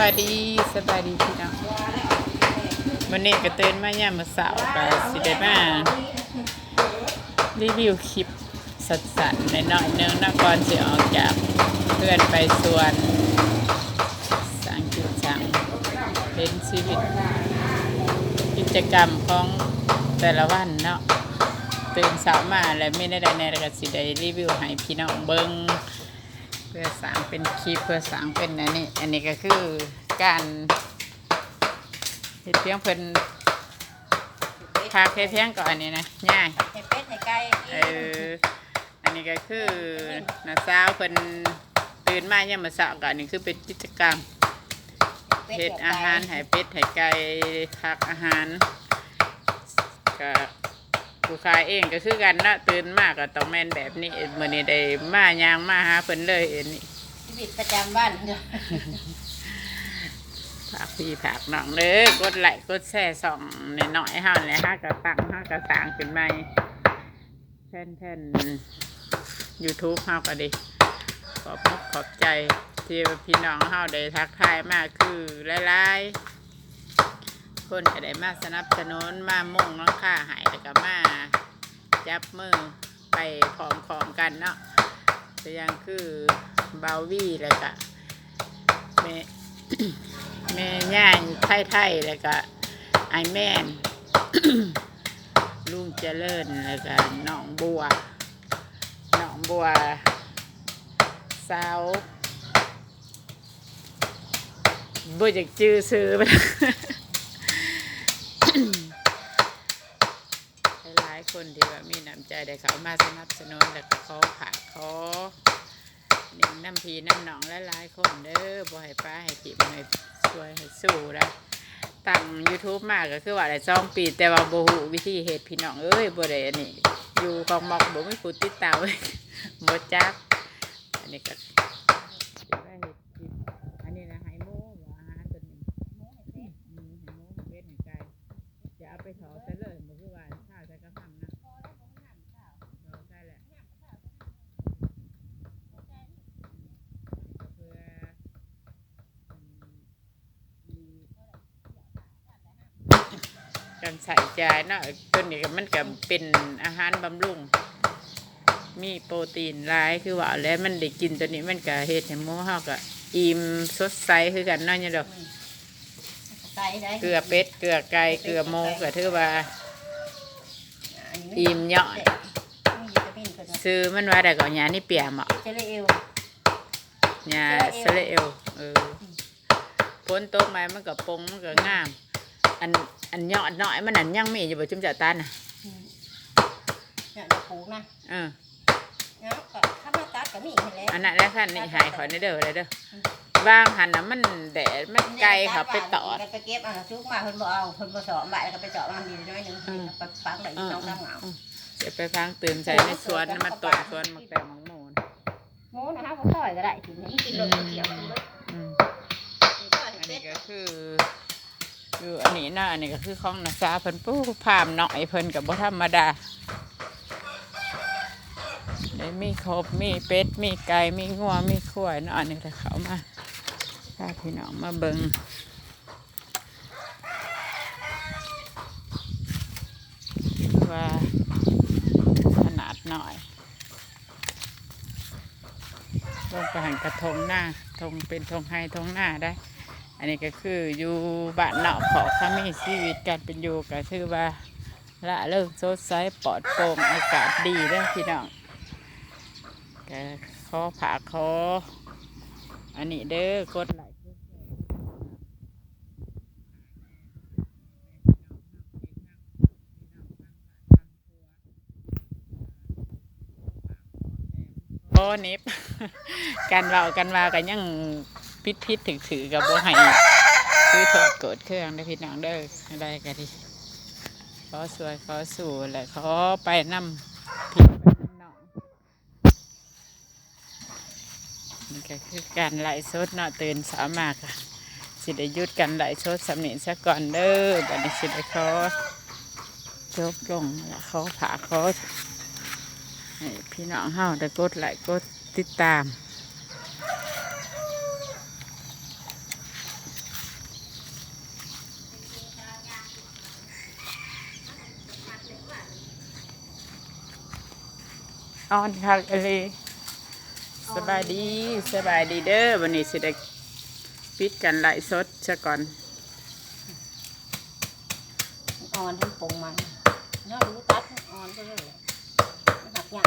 บายดีสบายดีพี่น้องวันนี้ก็ตื่นมาเนี่ามมื่อเสาร์ก็สิได้มารีวิวคลิปสัดๆในน้อยๆหนึงนะก่อนสิออกจากเพื่อนไปสวนสังกิจจังเห็นชีวิต กิจกรรมของแต่ละวันเนาะตื่นเช้ามาแล้วไม่ได้ใดในระกสิได้รีวิวให้พี่น้องเบิ้ง เพื่อสร้างเป็นคลิปเพื่อสร้างเป็นอันนี้ อันนี้ก็คือการเฮ็ดเพียงเพิ่นพาแค่เพียงก่อนอันนี้นะง่ายให้เป็ดให้ไก่เอออันนี้ก็คือน้าสาวเพิ่นตื่นมาเนี่ยามมาสาวก่อนนี่คือเป็นกิจกรรมเฮ็ดอาหารให้เป็ดให้ไก่ทักอาหารก็ ผู้ขายเองก็คือกันเนาะตื่นมากก็ต้องแม่นแบบนี้มื้อนี้ได้มายางมาหาเพิ่นเลยอันนี้ชีวิตประจำวันเด้อฝากพี่ฝากน้องเด้อกดไลค์กดแชร์ส่องหน่อยๆเฮาแหละฮะก็ตั้งฮะก็สร้างขึ้นใหม่แผ่นๆ YouTube เฮาก็ดีขอบมุกขอบใจที่พี่น้องเฮาได้ทักทายมากคือหลายๆ คนก็ได้มาสนับสนุนมามุ่งน้องค่าหายแล้วก็มาจับมือไปพร้อมของกันเนาะแต่ยังคือเบาวี่แล้วก็แม่แม่ย่างไทยไทยๆแล้วก็ไอแม่นลุงเจริญแล้วก็น้องบัวน้องบัวสาวบ่อยากจื้อซื้อไป หลายคนที่ว่ามีน้ำใจได้เขามาสนับสนุนแล้วก็ขอผ่ากขอนี่น้ำพีน้ำหนองหลายๆคนเด้อบ่ให้ป้าให้ติมให้ช่วยให้สู้นะตั้ง YouTube มากก็คือว่าได้สองปี แต่ว่าบ่ฮู้วิธีเฮ็ดพี่น้องเอ้ยบ่ได้อันนี้อยู่ของหมอกบ่มีผู้ติดตามบ่จักอันนี้ก็สิได้เฮ็ดคลิปอันนี้นะให้หมูบ่อาหารตัวนี้อืมให้หมูให้เป็ดให้ไก่จะเอาไปถอดซะเลยบ่คือว่าข้าวใส่กระเพรานะถอดใส่แหละเพื่ออืมมี การใส่ใจเนาะตัวนี้ก็มันก็เป็นอาหารบำรุง มีโปรตีนหลายคือว่าแล้วมันได้กินตัวนี้มันก็เฮ็ดให้หมูเฮาก็อิ่มสดใสคือกันเนาะเนี่ยดอกไก่ได้เกลือเป็ดเกลือไก่เกลือหมูก็ถือว่าอิ่มเหยาะมีวิตามินเพิ่นว่าซื้อมันว่าได้ก็หยานี่เปียเหมาะเจลเอลหยาสสเลเลเอเอลลเออพ้นตกมามันก็ปงมันก็งาม อันอันยอดน้อยมันอันยังมีอยู่บ่จุ่มจ่าตันน่ะเนี่ยเดี๋ยวปลูกนะเออเนาะก็ถ้ามาตัดก็มีให้แล้วอันนั้นแล้วคันนี่หายขอในเด้อเลยเด้อวางหันน่ะมันแดดมันไกลเขาไปตอด ไปเก็บเอาซุกมาเพิ่นบ่เอาเพิ่นบ่สอนใบแล้วก็ไปเจาะมันดีน้อยหนึงอืม ไปฟังได้อีกน้องน้ำเหงาเดี๋ยวไปพังตื่นใส่ในสวนมันตกสวนมักแต่มังโมนหมูนะฮะบ่ซอยก็ได้ถึงนี้กินรสเขียวกินรสอืมซอยอันเป็นี้ดก็คือ อยู่อันนี้นะอันนี้ก็คือของนาซาเพิ่นปู้พามหน่อยเพิ่นกับบ่ธรรมดาได้มีครบมีเป็ด มีไก่ มีงัว มีขวยเนาะอันนี้ก็เขามาพาพี่น้องมาเบิงว่าขนาดหน่อยลงไปหันกระทงหน้าทงเป็นทงไฮทงหน้าได้ อันนี้ก็คืออยู่บ้านเนาะขอเขามีชีวิตการเป็นอยู่ก็คือว่าละเลิกสดใสปลอดโปร่งอากาศดีด้อพี่น้องก็ขอผาขออันนี้เด้อกดไลค์กดแชร์โอ้นิบการเว้ากันว่ากันยัง พิษพิษถึงถือกับบ่ให้คือโทษโกรธเครื่องได้พี่น้องเด้ออะไรกันดีขอสวยขอสู่และขอไปนำพี่ไปนำน้องนี่ก็คือการไล่สดเนาะตื่นสามากอะสิได้ยุดกันไล่สดสำเนียงซะก่อนเด้อบัดนี้สิได้ขอจบลงและขอผ่าขอพี่น้องเฮาได้กดไลค์กดติดตาม ออนคักอะไรสบายดีสบายดีเด้อวันนี้สิได้ปิดกันไลสดซะก่อนอ่อนทั้งปงมันน่ารู้ตัดอ่อนก็เลยหักหยา